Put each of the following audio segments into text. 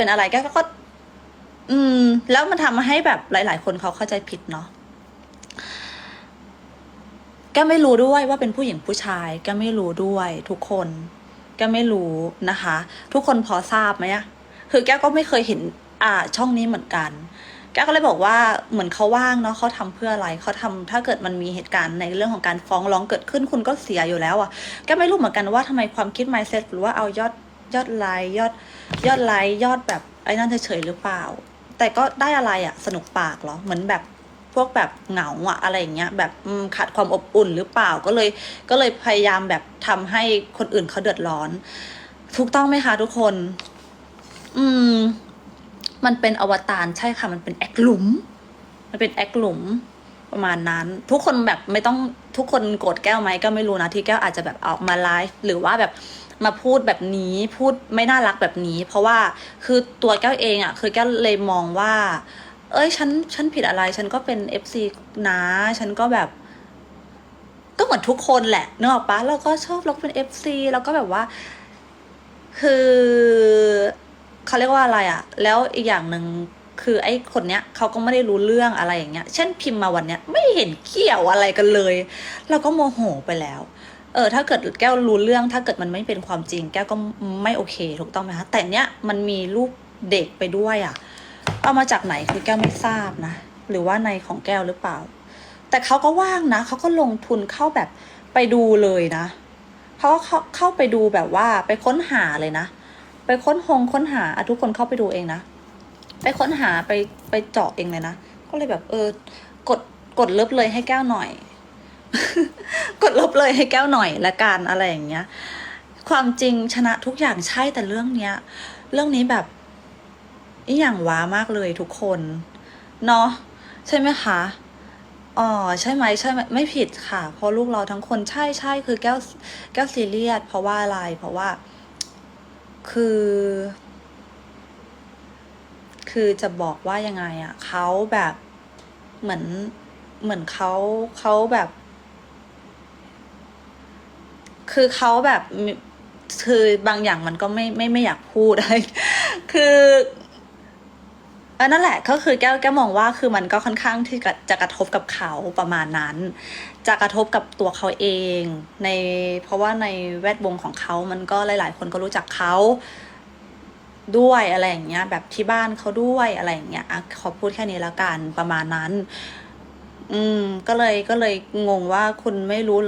เป็นอะไรแก้วก็ อืม แล้วมันทำให้แบบหลาย ๆ คนเขาเข้าใจผิดเนาะแก้วไม่รู้ด้วยว่าเป็นผู้หญิงผู้ชายแก้วไม่รู้ด้วย ทุกคนแก้วไม่รู้นะคะ ทุกคนพอทราบไหมอะคือแก้วก็ไม่เคยเห็น อ่า ช่องนี้เหมือนกันแก้วก็เลยบอกว่าเหมือนเขาว่างเนาะเขาทำเพื่ออะไรเขาทำถ้าเกิดมันมีเหตุการณ์ในเรื่องของการฟ้องร้องเกิดขึ้นคุณก็เสียอยู่แล้วอะแก้วไม่รู้เหมือนกันว่าทำไมความคิด mindset หรือว่าเอายอด ยอดไลค์ยอดยอดไลค์ยอดแบบไอ้นั่นเฉยๆหรือเปล่า แต่ก็ได้อะไรอะสนุกปากเหรอเหมือนแบบพวกแบบเหงาอะอะไรอย่างเงี้ยแบบขาดความอบอุ่นหรือเปล่าก็เลยก็เลยพยายามแบบทำให้คนอื่นเขาเดือดร้อน ถูกต้องไหมคะทุกคน อืม มันเป็นอวตารใช่ค่ะ มันเป็นแอคหลุม มันเป็นแอคหลุมประมาณนั้น ทุกคนแบบไม่ต้องทุกคนโกรธแก้วไหมก็ไม่รู้นะที่แก้วอาจจะแบบออกมาไลฟ์หรือว่าแบบ มาพูดแบบนี้พูดไม่น่ารักแบบนี้ เพราะว่าคือตัวแก้วเองอะ่ะคือแก้วเลยมองว่า เอ้ยฉันฉันผิดอะไร ฉันก็เป็นเอฟซีนะ ฉันก็แบบ ก็เหมือนทุกคนแหละเนกอะปะเราก็ชอบเราก็เป็นเอฟซีแล้วก็แบบว่า คือเขาเรียกว่าอะไรอะ่ะ แล้วอีกอย่างหนึ่งคือไอ้คนเนี้ยเขาก็ไม่ได้รู้เรื่องอะไรอย่างเงี้ย เช่นพิมพ์มาวันเนี้ยไม่เห็นเกี่ยวอะไรกันเลย เราก็โมโหไปแล้ว เออถ้าเกิดแก้วรู้เรื่อง ถ้าเกิดมันไม่เป็นความจริง แก้วก็ไม่โอเค ถูกต้องไหมคะแต่เนี้ยมันมีรูปเด็กไปด้วยอะ่ะ เอามาจากไหนคือแก้วไม่ทราบนะ หรือว่าในของแก้วหรือเปล่า แต่เขาก็ว่างนะเขาก็ลงทุนเข้าแบบไปดูเลยนะเขาก็เข้าเข้าไปดูแบบว่าไปค้นหาเลยนะ ไปค้นหงค้นหาอทุกคนเข้าไปดูเองนะ ไปค้นหาไปไปเจาะเองเลยนะ ก็เลยแบบเออกดกดเลิฟเลยให้แก้วหน่อย กดลบเลยให้แก้วหน่อยละกันอะไรอย่างเงี้ย ความจริงชนะทุกอย่างใช่แต่เรื่องเนี้ย เรื่องนี้แบบอีอย่างว้ามากเลยทุกคนเนาะใช่ไหมคะอ๋อใช่ไหมใช่ไหมไม่ผิดค่ะเพราะลูกเราทั้งคนใช่ใช่คือแก้วแก้วซีเรียสเพราะว่าอะไรเพราะว่า คือ คือจะบอกว่ายังไงอะ่ะเขาแบบเหมือนเหมือนเขาเขาแบบ คือเขาแบบคือบางอย่างมันก็ไม่ไม่ไม่อยากพูดอะไรคืออันนั่นแหละก็คือแก้วแก้วมองว่าคือมันก็ค่อนข้างที่จะกระทบกับเขาประมาณนั้น จะกระทบกับตัวเขาเอง ในเพราะว่าในแวดวงของเขามันก็หลาย ๆ คนก็รู้จักเขาด้วยอะไรอย่างเงี้ย แบบที่บ้านเขาด้วยอะไรอย่างเงี้ยขอพูดแค่นี้แล้วกันประมาณนั้น อืม ก็เลยก็เลยงงว่าคุณไม่รู้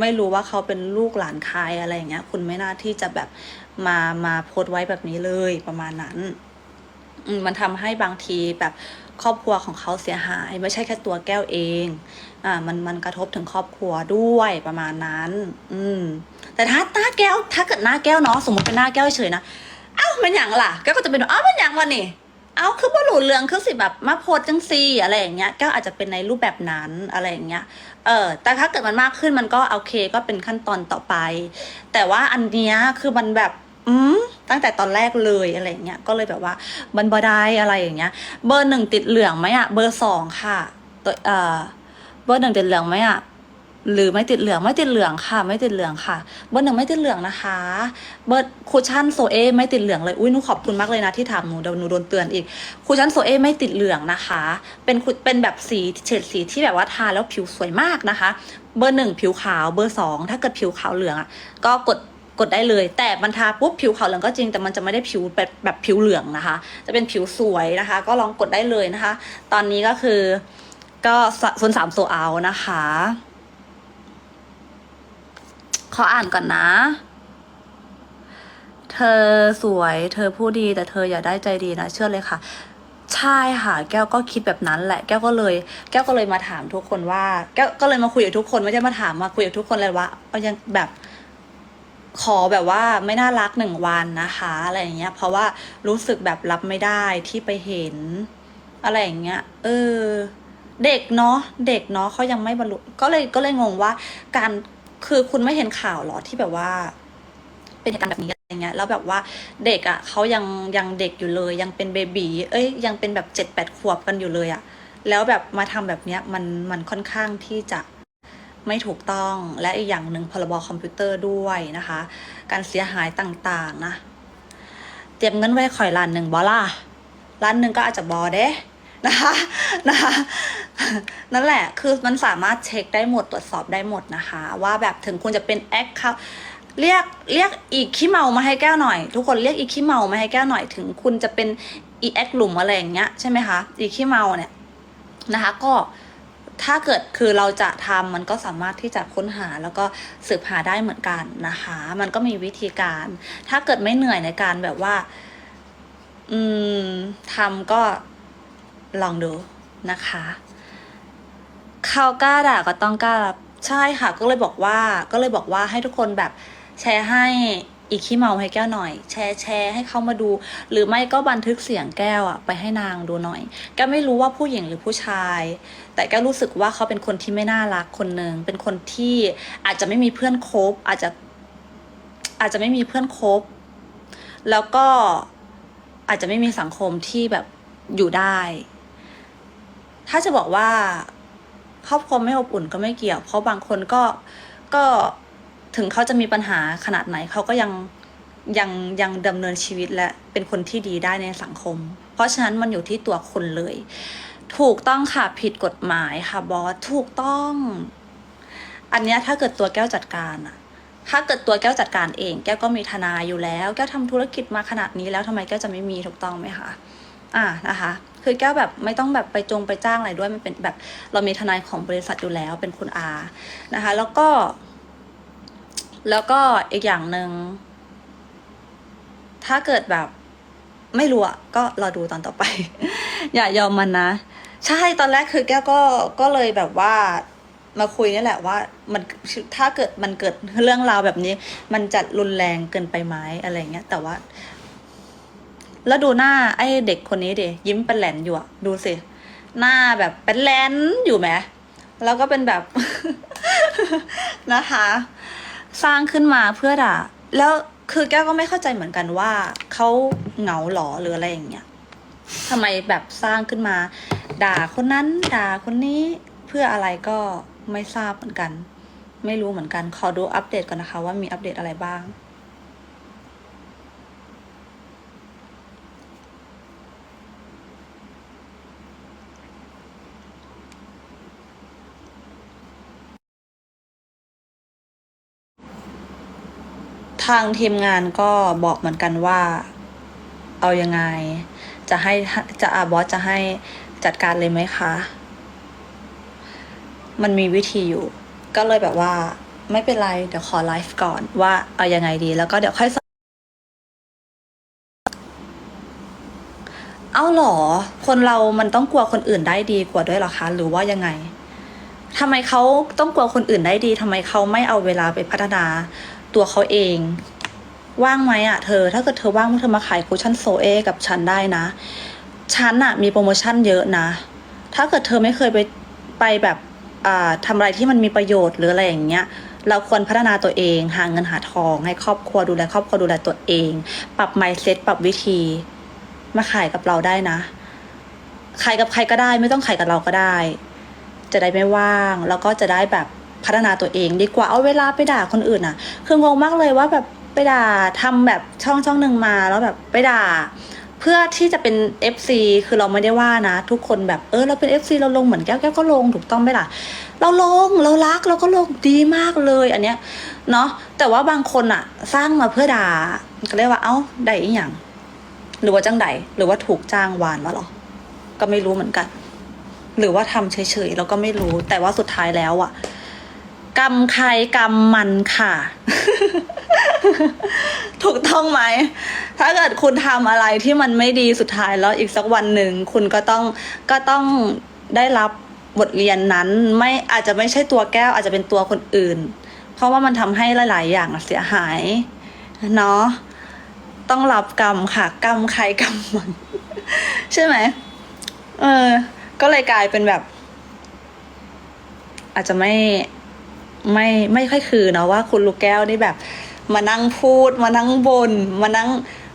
ไม่รู้ว่าเขาเป็นลูกหลานใครอะไรอย่างเงี้ย คุณไม่น่าที่จะแบบมามาโพสต์ไว้แบบนี้เลยประมาณนั้นมันทำให้บางทีแบบครอบครัวของเขาเสียหาย ไม่ใช่แค่ตัวแก้วเอง อ่า มันมันกระทบถึงครอบครัวด้วยประมาณนั้น อืม แต่ถ้าหน้าแก้ว ถ้าเกิดหน้าแก้วเนาะสมมติเป็นหน้าแก้วเฉยนะเอ้ามันอย่างล่ะแก้วก็จะเป็นอ้าวมันอย่างวะนี่เอาคือว่าหลุดเรืองคือสิแบบมาโพสจังซีอะไรอย่างเงี้ยแก็อาจจะเป็นในรูปแบบนั้นอะไรอย่างเงี้ย เออแต่ถ้าเกิดมันมากขึ้นมันก็โอเคก็เป็นขั้นตอนต่อไป แต่ว่าอันเนี้ยคือมันแบบอืมตั้งแต่ตอนแรกเลยอะไรเงี้ยก็เลยแบบว่าบันบได้อะไรอย่างเงี้ย เบอร์หนึ่งติดเหลืองไหมอะเบอร์สองค่ะตัวเอ่อเบอร์หนึ่งติดเหลืองไหมอะ หรือไม่ติดเหลืองไม่ติดเหลืองค่ะ ไม่ติดเหลืองค่ะ เบอร์หนึ่งไม่ติดเหลืองนะคะ เบอร์คูชั่นโซเอไม่ติดเหลืองเลยอุ้ยหนูขอบคุณมากเลยนะที่ถามหนูเดี๋ยวหนูโดนเตือนอีกคูชั่นโซเอไม่ติดเหลืองนะคะ เป็นคุเป็นแบบสีเฉดสีที่แบบว่าทาแล้วผิวสวยมากนะคะ เบอร์หนึ่งผิวขาวเบอร์สองถ้าเกิดผิวขาวเหลืองอะก็กดกดได้เลย แต่มันทาปุ๊บผิวขาวเหลืองก็จริงแต่มันจะไม่ได้ผิวแบบแบบผิวเหลืองนะคะ จะเป็นผิวสวยนะคะ ก็ลองกดได้เลยนะคะ ตอนนี้ก็คือก็โซนสามโซเอานะคะ ขออ่านก่อนนะ เธอสวย เธอผู้ดีแต่เธออย่าได้ใจดีนะ เชื่อเลยค่ะ ใช่ค่ะ แก้วก็คิดแบบนั้นแหละ แก้วก็เลย แก้วก็เลยมาถามทุกคนว่า แก้วก็เลยมาคุยกับทุกคนไม่ใช่มาถามมาคุยกับทุกคนเลยว่าเอายังแบบขอแบบว่าไม่น่ารักหนึ่งวันนะคะอะไรอย่างเงี้ย เพราะว่ารู้สึกแบบรับไม่ได้ที่ไปเห็น อะไรอย่างเงี้ย เออ เด็กเนาะเด็กเนาะเขายังไม่บรรลุก็เลยก็เลยงงว่า การ คือคุณไม่เห็นข่าวหรอที่แบบว่า เป็นเหตุการณ์แบบนี้อะไรเงี้ย แล้วแบบว่าเด็กอะ่ะเขายังยังเด็กอยู่เลย ยังเป็นเบบีเอ้ย ยังเป็นแบบเจ็ดแปดขวบกันอยู่เลยอะ่ะ แล้วแบบมาทำแบบเนี้ยมันมันค่อนข้างที่จะไม่ถูกต้องและอีกอย่างหนึ่งพรบคอมพิวเตอร์ด้วยนะคะ การเสียหายต่างๆนะจรียมเงินไว้ข่อยล้านหนึ่งบอล่ะล้านหนึ่งก็อาจจะบอเด้ นะคะนะคะนั่นแหละคือมันสามารถเช็คได้หมดตรวจสอบได้หมดนะคะ ว่าแบบถึงคุณจะเป็นแอคเคาเรียกเรียกอีกขี้เมามาให้แก้วหน่อย ทุกคนเรียกอีกขี้เมามาให้แก้วหน่อยถึงคุณจะเป็นอีแอคหลุมอะไรอย่างเงี้ยใช่ไหมคะอีกขี้เมาเนี่ยนะคะ ก็ถ้าเกิดคือเราจะทำมันก็สามารถที่จะค้นหาแล้วก็สืบหาได้เหมือนกันนะคะ มันก็มีวิธีการ ถ้าเกิดไม่เหนื่อยในการแบบว่า อืมทำก็ ลองดูนะคะ เขากล้าด่าก็ต้องกล้ารับใช่ค่ะ ก็เลยบอกว่าก็เลยบอกว่าให้ทุกคนแบบแชร์ให้อีกขี้เมาให้แก้วหน่อย แชร์แชร์ให้เขามาดู หรือไม่ก็บันทึกเสียงแก้วอะไปให้นางดูหน่อย แก้วไม่รู้ว่าผู้หญิงหรือผู้ชาย แต่แก้วรู้สึกว่าเขาเป็นคนที่ไม่น่ารักคนหนึ่งเป็นคนที่อาจจะไม่มีเพื่อนคบ อาจจะ อาจจะไม่มีเพื่อนคบ แล้วก็อาจจะไม่มีสังคมที่แบบอยู่ได้ ถ้าจะบอกว่าครอบครัวไม่อบอุ่นก็ไม่เกี่ยว เพราะบางคนก็ก็ถึงเขาจะมีปัญหาขนาดไหนเขาก็ยังยังยังดำเนินชีวิตและเป็นคนที่ดีได้ในสังคม เพราะฉะนั้นมันอยู่ที่ตัวคนเลย ถูกต้องค่ะผิดกฎหมายค่ะบอสถูกต้อง อันนี้ถ้าเกิดตัวแก้วจัดการอะถ้าเกิดตัวแก้วจัดการเอง แก้วก็มีทนายอยู่แล้ว แก้วทำธุรกิจมาขนาดนี้แล้วทำไมแก้วจะไม่มีถูกต้องไหมคะอ่านะคะ คือแก้วแบบไม่ต้องแบบไปจงไปจ้างอะไรด้วยมันเป็นแบบเรามีทนายของบริษัทอยู่แล้วเป็นคุณอานะคะ แล้วก็ แล้วก็อีกอย่างหนึ่งถ้าเกิดแบบไม่รู้อะก็รอดูตอนต่อไป อย่ายอมมันนะ ใช่ตอนแรกคือแก้วก็ก็เลยแบบว่ามาคุยนี่แหละว่ามันถ้าเกิดมันเกิดเรื่องราวแบบนี้ มันจะรุนแรงเกินไปไหมอะไรเงี้ยแต่ว่า แล้วดูหน้าไอ้เด็กคนนี้ดิยิ้มเป็นแหลนอยู่อะดูสิ หน้าแบบเป็นแหลนอยู่ไหมแล้วก็เป็นแบบ นะคะ สร้างขึ้นมาเพื่อด่าแล้วคือแก้วก็ไม่เข้าใจเหมือนกันว่าเขาเหงาหรอหรืออะไรอย่างเงี้ยทำไมแบบสร้างขึ้นมา ด่าคนนั้น ด่าคนนี้เพื่ออะไรก็ไม่ทราบเหมือนกัน ไม่รู้เหมือนกัน ขอดูอัปเดตก่อนนะคะ ว่ามีอัปเดตอะไรบ้าง ทางทีมงานก็บอกเหมือนกันว่า เอายังไง จะให้จะอาบอสจะให้จัดการเลยไหมคะ มันมีวิธีอยู่ ก็เลยแบบว่า ไม่เป็นไร เดี๋ยวขอไลฟ์ก่อนว่าเอายังไงดี แล้วก็เดี๋ยวค่อยเอาเหรอ คนเรามันต้องกลัวคนอื่นได้ดีกว่าด้วยหรอคะ หรือว่ายังไงทำไมเขาต้องกลัวคนอื่นได้ดีทำไมเขาไม่เอาเวลาไปพัฒนา ตัวเขาเอง ว่างไหมอะเธอ ถ้าเกิดเธอว่างเธอมาขายคุชชั่นโซเอกับฉันได้นะฉันอะมีโปรโมชั่นเยอะนะ ถ้าเกิดเธอไม่เคยไปไปแบบอ่าทำอะไรที่มันมีประโยชน์หรืออะไรอย่างเงี้ย เราควรพัฒนาตัวเอง หาเงินหาทอง ให้ครอบครัวดูแลครอบครัวดูแลตัวเอง ปรับ mindset ปรับวิธี มาขายกับเราได้นะ ขายกับใครก็ได้ไม่ต้องขายกับเราก็ได้ จะได้ไม่ว่าง แล้วก็จะได้แบบ พัฒนาตัวเอง ดีกว่าเอาเวลาไปด่าคนอื่นอะ คืองงมากเลยว่าแบบไปด่าทำแบบช่องช่องหนึ่งมาแล้วแบบไปด่า เพื่อที่จะเป็น FC คือเราไม่ได้ว่านะ ทุกคนแบบเออเราเป็น FC เราลงเหมือนแก้วแก้วก็ลงถูกต้องไหมล่ะ เราลงเรารักเราก็ลงดีมากเลยอันเนี้ยเนาะแต่ว่าบางคนอะสร้างมาเพื่อด่าก็เรียกว่าเอ้าได้อีหยังหรือว่าจังใดหรือว่าถูกจ้างวานมาหรอก็ไม่รู้เหมือนกัน หรือว่าทำเฉยๆเราก็ไม่รู้แต่ว่าสุดท้ายแล้วอะ กรรมใครกรรมมันค่ะ ถูกต้องไหม ถ้าเกิดคุณทำอะไรที่มันไม่ดีสุดท้ายแล้วอีกสักวันหนึ่งคุณก็ต้องก็ต้องได้รับบทเรียนนั้น ไม่อาจจะไม่ใช่ตัวแก้วอาจจะเป็นตัวคนอื่น เพราะว่ามันทำให้หลาย ๆ อย่างเสียหาย เนาะต้องรับกรรมค่ะ กรรมใครกรรมมัน ใช่ไหมเออ ก็เลยกลายเป็นแบบ อาจจะไม่ ไม่ไม่ค่อยคือเนาะว่าคุณลูกแก้วนี่แบบ มานั่งพูด มานั่งบน มานั่ง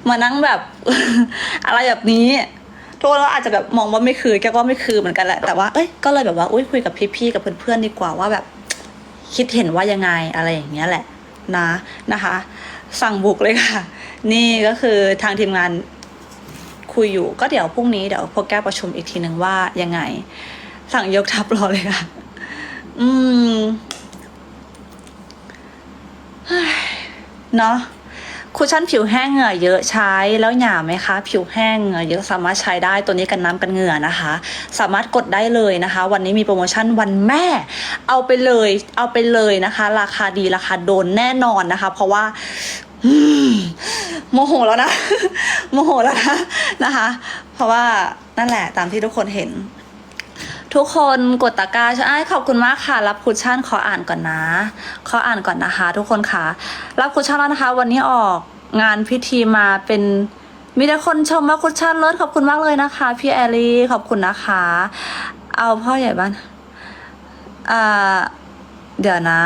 มานั่งแบบ อะไรแบบนี้ทุกคนก็อาจจะแบบมองว่าไม่คือแกก็ไม่คือเหมือนกันแหละแต่ว่าเอ้ยก็เลยแบบว่าอุ้ยคุยกับพี่ๆกับเพื่อนๆดีกว่าว่าแบบ คิดเห็นว่ายังไงอะไรอย่างเงี้ยแหละ นะนะคะ สั่งบุกเลยค่ะ นี่ก็คือทางทีมงานคุยอยู่ก็เดี๋ยวพรุ่งนี้เดี๋ยวพวกแก้วประชุมอีกทีหนึ่งว่ายังไง สั่งยกทัพรอเลยค่ะ อืม เนาะคุชชั่นผิวแห้งเหงื่อเยอะใช้แล้วหยาไหมคะ ผิวแห้งเหงื่อเยอะสามารถใช้ได้ตัวนี้กันน้ำกันเหงื่อนะคะ สามารถกดได้เลยนะคะ วันนี้มีโปรโมชั่นวันแม่ เอาไปเลยเอาไปเลยนะคะ ราคาดีราคาโดนแน่นอนนะคะ เพราะว่าโมโหแล้วนะโมโหแล้วนะนะคะ เพราะว่านั่นแหละตามที่ทุกคนเห็น ทุกคนกดตะกร้าใช่ไหมขอบคุณมากค่ะ รับคุชชั่นขออ่านก่อนนะ ขออ่านก่อนนะคะ ทุกคนค่ะ รับคุชชั่นแล้วนะคะ วันนี้ออกงานพิธีมาเป็นมีแต่คนชมว่าคุชชั่นเลิศขอบคุณมากเลยนะคะ พี่แอลี่ขอบคุณนะคะ เอาพ่อใหญ่บ้านอ่าเดี๋ยวนะ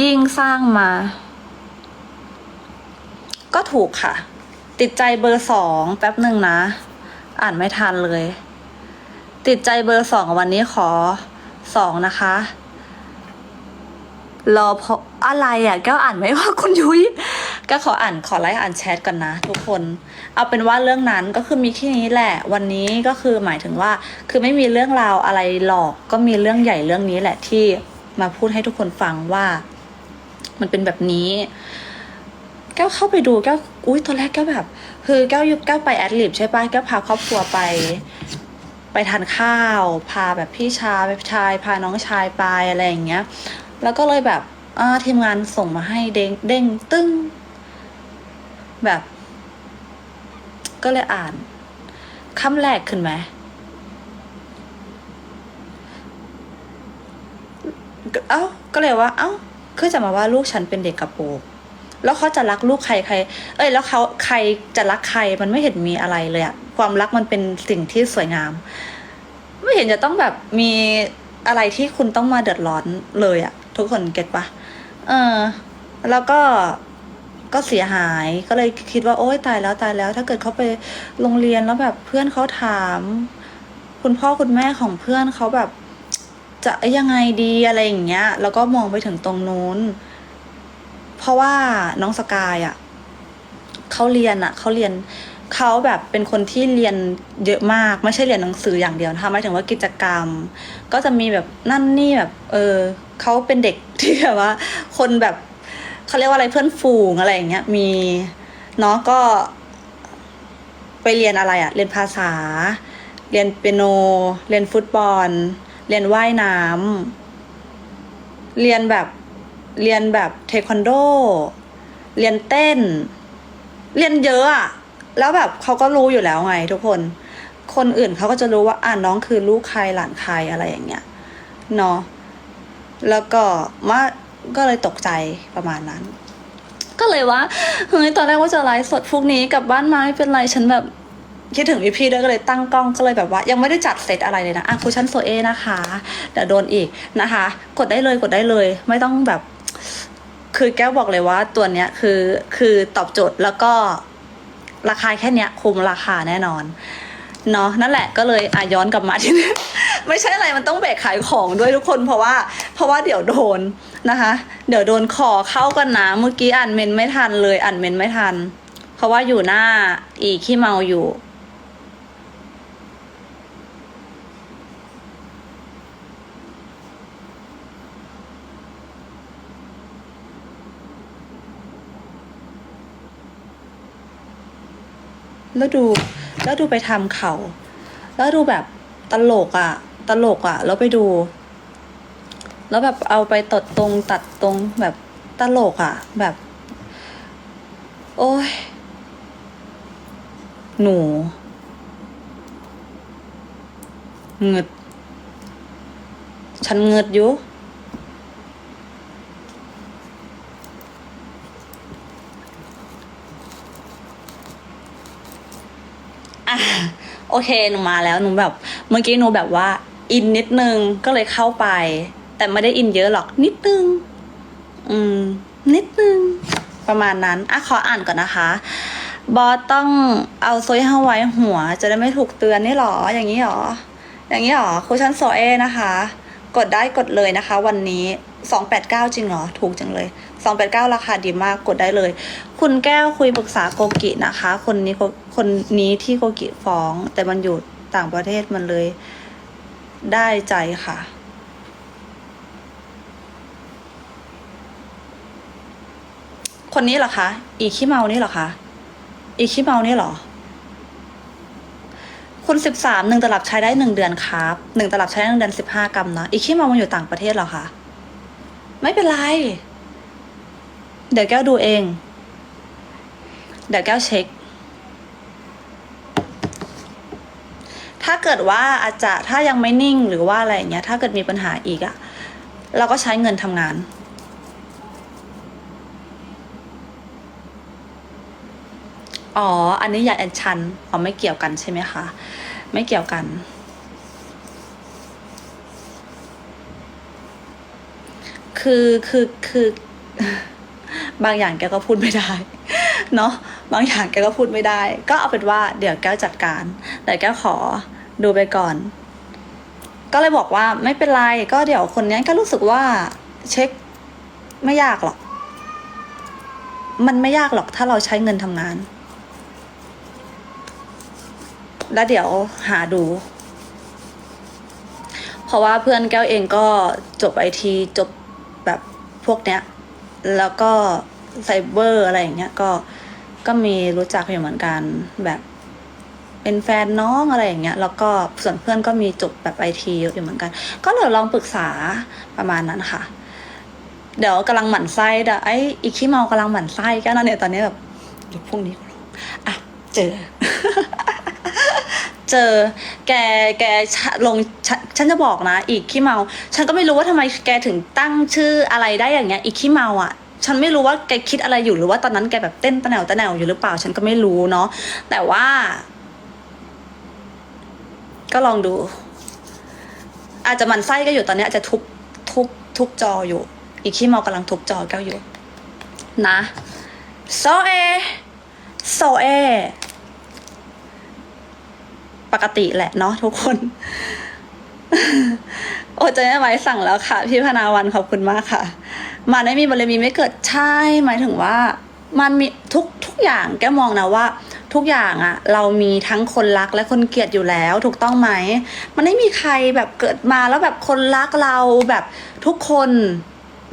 ยิ่งสร้างมา ก็ถูกค่ะ ติดใจเบอร์สองแป๊บหนึ่งนะ อ่านไม่ทันเลย ติดใจเบอร์สองวันนี้ขอสองนะคะ รอพออะไรอะแก็อ่านไม่ว่าคุณยุ้ยก็ขออ่านขอไลค์อ่านแชทก่อนนะ ทุกคน เอาเป็นว่าเรื่องนั้นก็คือมีแค่นี้แหละ วันนี้ก็คือหมายถึงว่า คือไม่มีเรื่องราวอะไรหรอก ก็มีเรื่องใหญ่เรื่องนี้แหละที่มาพูดให้ทุกคนฟังว่า มันเป็นแบบนี้ แก้วเข้าไปดูแก้วอุ้ยตอนแรกแก้วแบบ คือแก้วยุบแก้วไปแอดลิบใช่ปะแก้วพาครอบครัวไป ไปทานข้าว พาแบบพี่ชายชาย พาน้องชายไปอะไรอย่างเงี้ย แล้วก็เลยแบบทีมงานส่งมาให้เด้งเด้งตึ้ง แบบ ก็เลยอ่านคำแรกขึ้นไหมเอ้า ก็เลยว่า เอ้าคือจะมาว่าลูกฉันเป็นเด็กกระโปรง แล้วเขาจะรักลูกใครใคร เอ้ย แล้วเขาใครจะรักใครมันไม่เห็นมีอะไรเลยอะความรักมันเป็นสิ่งที่สวยงาม ไม่เห็นจะต้องแบบมีอะไรที่คุณต้องมาเดือดร้อนเลยอะทุกคนเก็ตปะเออ แล้วก็ก็เสียหายก็เลยคิดว่าโอ๊ยตายแล้วตายแล้ว ถ้าเกิดเขาไปโรงเรียนแล้วแบบเพื่อนเขาถาม คุณพ่อคุณแม่ของเพื่อนเขาแบบ จะยังไงดีอะไรอย่างเงี้ย แล้วก็มองไปถึงตรงนู้น เพราะว่าน้องสกายอะ่ะเขาเรียนอะ่ะเขาเรียนเขาแบบเป็นคนที่เรียนเยอะมากไม่ใช่เรียนหนังสืออย่างเดียวนะคะหมายถึงว่ากิจกรรม ก็จะมีแบบนั่นนี่แบบ เออเขาเป็นเด็กที่แบบว่า คนแบบเขาเรียกว่าอะไรเพื่อนฝูงอะไรอย่างเงี้ยมีเนาะก็ ไปเรียนอะไรอะเรียนภาษา เรียนเปียโน เรียนฟุตบอล เรียนว่ายน้ำเรียนแบบ เรียนแบบเทควันโด เรียนเต้น เรียนเยอะอะแล้วแบบเขาก็รู้อยู่แล้วไงทุกคน คนอื่นเขาก็จะรู้ว่าอ่าน้องคือลูกใครหลานใครอะไรอย่างเงี้ยเนาะแล้วก็มาก็เลยตกใจประมาณนั้น ก็เลยว่าเฮ้ยตอนแรกว่าจะไลฟ์สดพรุ่งนี้กลับบ้านมาไม่เป็นไรฉันแบบคิดถึงพี่พี่ด้วยก็เลยตั้งกล้องก็เลยแบบว่า ยังไม่ได้จัดเซตอะไรเลยนะอะคุชชั่นโซเอนะคะเดี๋ยวโดนอีกนะคะ กดได้เลยกดได้เลย ไม่ต้องแบบ คือแก้วบอกเลยว่าตัวเนี้ยคือคือตอบโจทย์แล้วก็ราคาแค่เนี้ยคุมราคาแน่นอนเนาะนั่นแหละก็เลยอะย้อนกลับมาที่นี่ไม่ใช่อะไรมันต้องเบรกขายของด้วยทุกคนเพราะว่า เพราะว่าเดี๋ยวโดนนะคะ เดี๋ยวโดนขอเข้ากันนะเมื่อกี้อ่านเมนไม่ทันเลยอ่านเมนไม่ทัน เพราะว่าอยู่หน้าอีขี้เมาอยู่ แล้วดูแล้วดูไปทำเขาแล้วดูแบบตลกอะ่ะ ตลกอะ่ะ แล้วไปดู แล้วแบบเอาไปตัดตรงตัดตรงแบบตลกอะ่ะ แบบ โอ้ยหนูเงึดฉันเงึดอยู่ อะโอเคหนูมาแล้วหนูแบบ เมื่อกี้หนูแบบว่า อินนิดนึงก็เลยเข้าไป แต่ไม่ได้อินเยอะหรอกนิดนึง อืม นิดนึง ประมาณนั้นอะขออ่านก่อนนะคะบอสต้องเอาโซยห้าไว้หัว จะได้ไม่ถูกเตือนนี่หรอ อย่างนี้หรอ อย่างนี้หรอคุชชั่นโซเอนะคะ กดได้กดเลยนะคะ วันนี้สองแปดเก้าจริงหรอ ถูกจังเลย สองแปดเก้าราคาดีมากกดได้เลย คุณแก้วคุยปรึกษาโกกินะคะ คนนี้คนนี้ที่โกกิฟ้อง แต่มันอยู่ต่างประเทศมันเลยได้ใจค่ะ คนนี้เหรอคะ อีขี้เมานี่เหรอคะ อีขี้เมานี่เหรอ คุณสิบสามหนึ่งตลับใช้ได้หนึ่งเดือนครับหนึ่งตลับใช้ได้หนึ่งเดือนสิบห้ากรัมนะอีขี้เมามันอยู่ต่างประเทศเหรอคะ ไม่เป็นไร เดี๋ยวแก้วดูเอง เดี๋ยวแก้วเช็ค ถ้าเกิดว่าอาจจะถ้ายังไม่นิ่งหรือว่าอะไรอย่างเงี้ย ถ้าเกิดมีปัญหาอีกอะเราก็ใช้เงินทำงาน อ๋อ อันนี้ยาแอนชันอ๋อไม่เกี่ยวกันใช่ไหมคะ ไม่เกี่ยวกันคือคือคือ บางอย่างแกก็พูดไม่ได้เนาะบางอย่างแกก็พูดไม่ได้ ก็เอาเป็นว่าเดี๋ยวแก้วจัดการ แต่แก้วขอดูไปก่อน ก็เลยบอกว่าไม่เป็นไรก็เดี๋ยวคนนี้ก็รู้สึกว่าเช็คไม่ยากหรอก มันไม่ยากหรอกถ้าเราใช้เงินทำงาน แล้วเดี๋ยวหาดู เพราะว่าเพื่อนแก้วเองก็จบไอทีจบแบบพวกเนี้ย แล้วก็ไซเบอร์อะไรอย่างเงี้ยก็ก็มีรู้จักอยู่เหมือนกันแบบเป็นแฟนน้องอะไรอย่างเงี้ยแล้วก็ส่วนเพื่อนก็มีจบแบบไอทีอยู่เหมือนกัน ก็เดี๋ยลองปรึกษาประมาณนั้นค่ะ เดี๋ยวกำลังหมั่นไส้เดี๋ยวไอ้อีกขี้เมากำลังหมั่นไส้แก้วนั่นเนี่ยตอนนี้แบบเดี๋ยวพรุ่งนี้กูลองอะเจอ เจอแกแกลงฉฉันจะบอกนะ อีกขี้เมา ฉันก็ไม่รู้ว่าทำไมแกถึงตั้งชื่ออะไรได้อย่างเงี้ย อีกขี้เมาอะ ฉันไม่รู้ว่าแกคิดอะไรอยู่หรือว่าตอนนั้นแกแบบเต้นตะแหนวตะแหนวอยู่หรือเปล่า ฉันก็ไม่รู้เนาะแต่ว่า ก็ลองดู อาจจะมันไส้ก็อยู่ตอนนี้อาจจะทุบทุบทุบจออยู่ อีกขี้เมากำลังทุบจอแก้วอยู่ นะโซเอโซเอ ปกติแหละเนาะทุกคน โอ้เจไม่ไหวสั่งแล้วค่ะ พี่พนาวันขอบคุณมากค่ะ มันไม่มีบารมีไม่เกิดใช่หมายถึงว่า มันมีทุกทุกอย่างแกมองนะว่า ทุกอย่างอะเรามีทั้งคนรักและคนเกลียดอยู่แล้วถูกต้องไหม มันไม่มีใครแบบเกิดมาแล้วแบบคนรักเราแบบทุกคน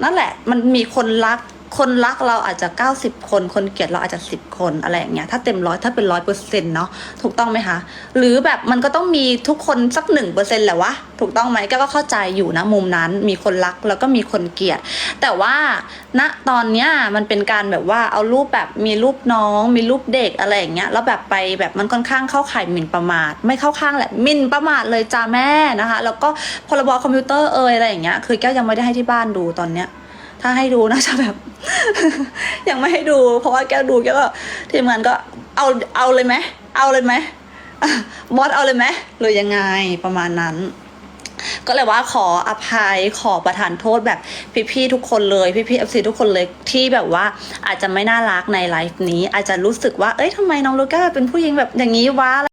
นั่นแหละ มันมีคนรัก คนรักเราอาจจะ 90 คน คนเกลียดเราอาจจะ 10 คนอะไรอย่างเงี้ยถ้าเต็มร้อยถ้าเป็นร้อยเปอร์เซ็นต์เนาะถูกต้องไหมคะหรือแบบมันก็ต้องมีทุกคนสักหนึ่งเปอร์เซ็นต์แหละวะถูกต้องไหมก็ก็เข้าใจอยู่นะมุมนั้นมีคนรักแล้วก็มีคนเกลียด แต่ว่าณตอนเนี้ยมันเป็นการแบบว่าเอารูปแบบมีรูปน้อง มีรูปเด็กอะไรอย่างเงี้ยแล้วแบบไปแบบมันค่อนข้างเข้าข่ายหมิ่นประมาท ไม่เข้าข้างแหละหมิ่นประมาทเลยจ้าแม่นะคะ แล้วก็พรบคอมพิวเตอร์เอยอะไรอย่างเงี้ยคือแก้วยังไม่ได้ให้ที่บ้านดูตอนเนี้ย ถ้าให้ดูน่าจะแบบ ยังไม่ให้ดู เพราะว่าแก้วดูแก้วก็ทีมงานก็เอาเอาเลยไหมเอาเลยไหมบอสเอาเลยไหมหรือยังไงประมาณนั้นก็เลยว่าขออภัยขอประทานโทษแบบพี่ๆทุกคนเลย พี่ๆเอฟซีทุกคนเลยที่แบบว่าอาจจะไม่น่ารักในไลฟ์นี้ อาจจะรู้สึกว่าเอ้ยทำไมน้องลูก้าเป็นผู้หญิงแบบอย่างนี้วะ